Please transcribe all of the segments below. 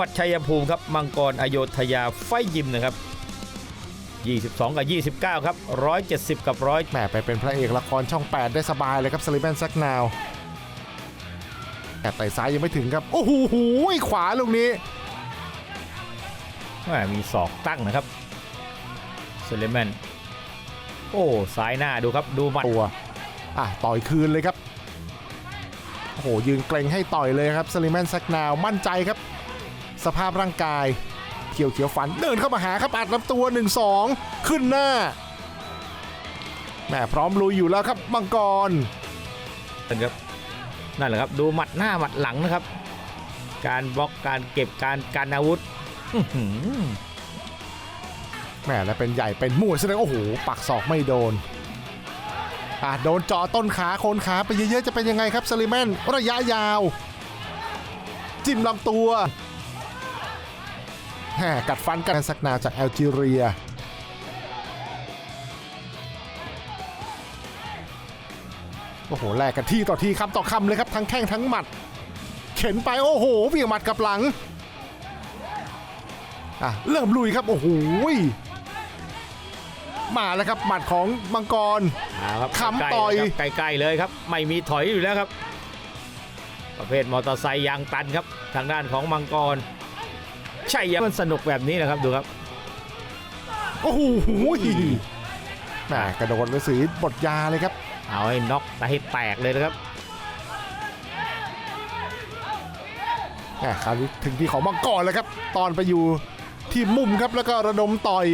จังหวัดชัยภูมิครับมังกรอโยธยาไฟยิมนะครับ 22 กับ 29 ครับ 170 กับ100แหมไปเป็นพระเอกละครช่อง 8 ได้สบายเลยครับสลิปแมนซักนาวแต่ไต่ซ้ายยังไม่ถึงครับ โอ้โหหูยขวาลูกนี้แหม่มีศอกตั้งนะครับเซเลแมนโอ้ซ้ายหน้าดูครับดูหมัดตัวอะต่อยคืนเลยครับโอ้โหยืนเกรงให้ต่อยเลยครับสลิปแมนซักนาวมั่นใจครับ สภาพร่างกาย เขียวเขียวๆฟันเดินเข้ามาหาครับอัดลำตัว 1-2 ขึ้นหน้าแหมพร้อมลุยอยู่แล้วครับมังกรนะครับนั่นแหละครับดูหมัดหน้าหมัดหลังนะครับ การบล็อกการเก็บการการอาวุธอื้อหือแหมแล้วเป็นใหญ่เป็นมวยแสดงโอ้โหปักศอกไม่โดนอะโดนเจาะต้นขาโคนขาไปเยอะๆจะเป็นยังไงครับสลิแมนระยะยาว จิ้มลำตัว แหมกัดฟันกันสักนาวจากแอลจีเรียโอ้โหแลกกันที่ต่อที่คำต่อคำเลยครับทั้งแข้งทั้งหมัด เข็นไปโอ้โหเบี่ยงหมัดกลับหลังอะเริ่มลุยครับโอ้โหมาแล้วครับหมัดของมังกรเอาครับขำต่อยใกล้ๆครับใกล้ๆเลยครับ ไม่มีถอยอยู่แล้วครับ ประเภทมอเตอร์ไซค์ยางตันครับ ทางด้านของมังกร ใช่ยังมันสนุกแบบนี้นะครับดูครับ โอ้โหแหมกระโดดไปสีบทยาเลยครับ เอาให้น็อกให้แตกเลยนะครับแหมคราวนี้ถึงที่ของมังกรแล้วครับ ตอนไปอยู่ที่มุมครับแล้วก็ระดมต่อย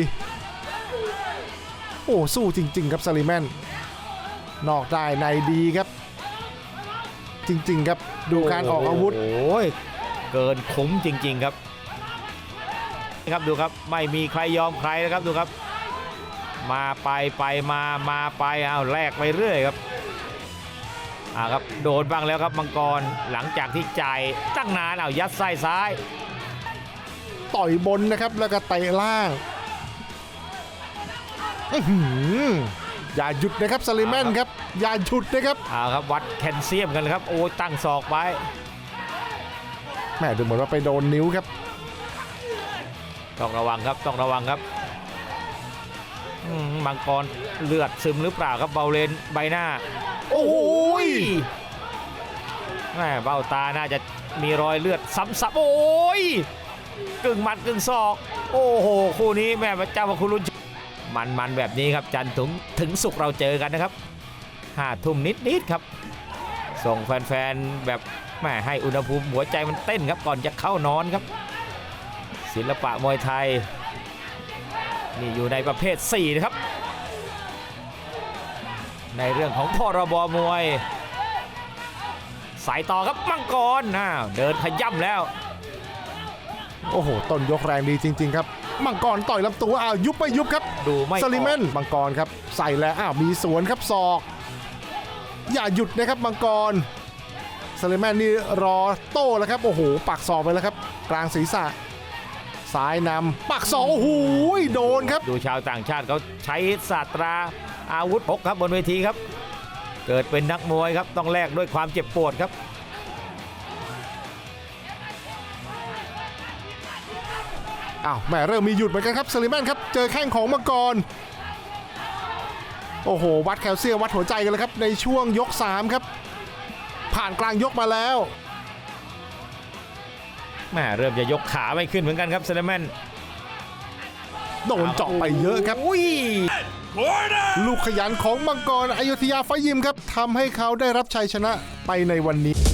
โอ้สู้จริง ๆ ครับซาลิแมนนอกได้ในดีครับ จริง ๆ ครับดูการออกอาวุธโอ้ยเกินคุ้มจริง ๆ ครับนะ ครับดูครับไม่มีใครยอมใครนะครับดูครับ มาไปไปมามาไปเอาแลกไปเรื่อยครับอ่าครับโดนบ้างแล้วครับมังกรหลังจากที่จ่ายตั้งนานเอายัดไส้ซ้าย ต่อยบนนะครับแล้วก็เตะล่างอื้อหืออย่าหยุดนะครับซาลิแมนครับอย่าหยุดนะครับเอาครับวัดแคลเซียมกันเลยครับโอ้ยตั้งศอกไปแหม่ดูเหมือนว่าไปโดนนิ้วครับ ต้องระวังครับต้องระวังครับอืมมังกรเลือดซึมหรือเปล่าครับเบาเลนใบหน้า โอ้โหแม่เบ้าตาน่าจะมีรอยเลือดซ้ำๆโอ้ยกึ่งหมัดกึ่งศอก โอ้โหคู่นี้แม่พระเจ้าพระคุณรุนมันมันๆแบบนี้ครับจันทร์ถึงถึงสุกร์เราเจอกันนะครับห้าทุ่มนิดๆครับ ส่งแฟนๆแบบแม่ให้อุณหภูมิหัวใจมันเต้นครับก่อนจะเข้านอนครับ ศิลปะมวยไทย นี่อยู่ในประเภท 4 นะครับ ในเรื่องของพรบมวย สายต่อครับมังกรนะเดินขย่ำแล้ว โอ้โห ต้นยกแรงดีจริง ๆ ครับ มังกรต่อยลำตัวอ้าวยุบไปยุบครับ ดูไม่สลิแมนออกมังกรครับ ใส่แล้วอ้าวมีสวนครับศอก อย่าหยุดนะครับมังกรสลิแมนนี่รอโต้แล้วครับ โอ้โห ปักศอกไปแล้วครับ กลางศีรษะ ซ้ายนำปักศอกโอ้โหโดนครับ ดูชาวต่างชาติเขาใช้ศาสตราอาวุธพกครับบนเวทีครับ เกิดเป็นนักมวยครับต้องแลกด้วยความเจ็บปวดครับอ้าวแหม่เริ่มมีหยุดเหมือนกันครับสลิแมนครับ เจอแข้งของมังกร โอ้โห วัดแคลเซียมวัดหัวใจกันเลยครับ ในช่วงยก 3 ครับ ผ่านกลางยกมาแล้ว แม่เริ่มจะยกขาไม่ขึ้นเหมือนกันครับเซเลแมนโดนเจาะไปเยอะครับอุ้ยลูกขยันของมังกรอยุธยาไฟยิมครับทำให้เขาได้รับชัยชนะไปในวันนี้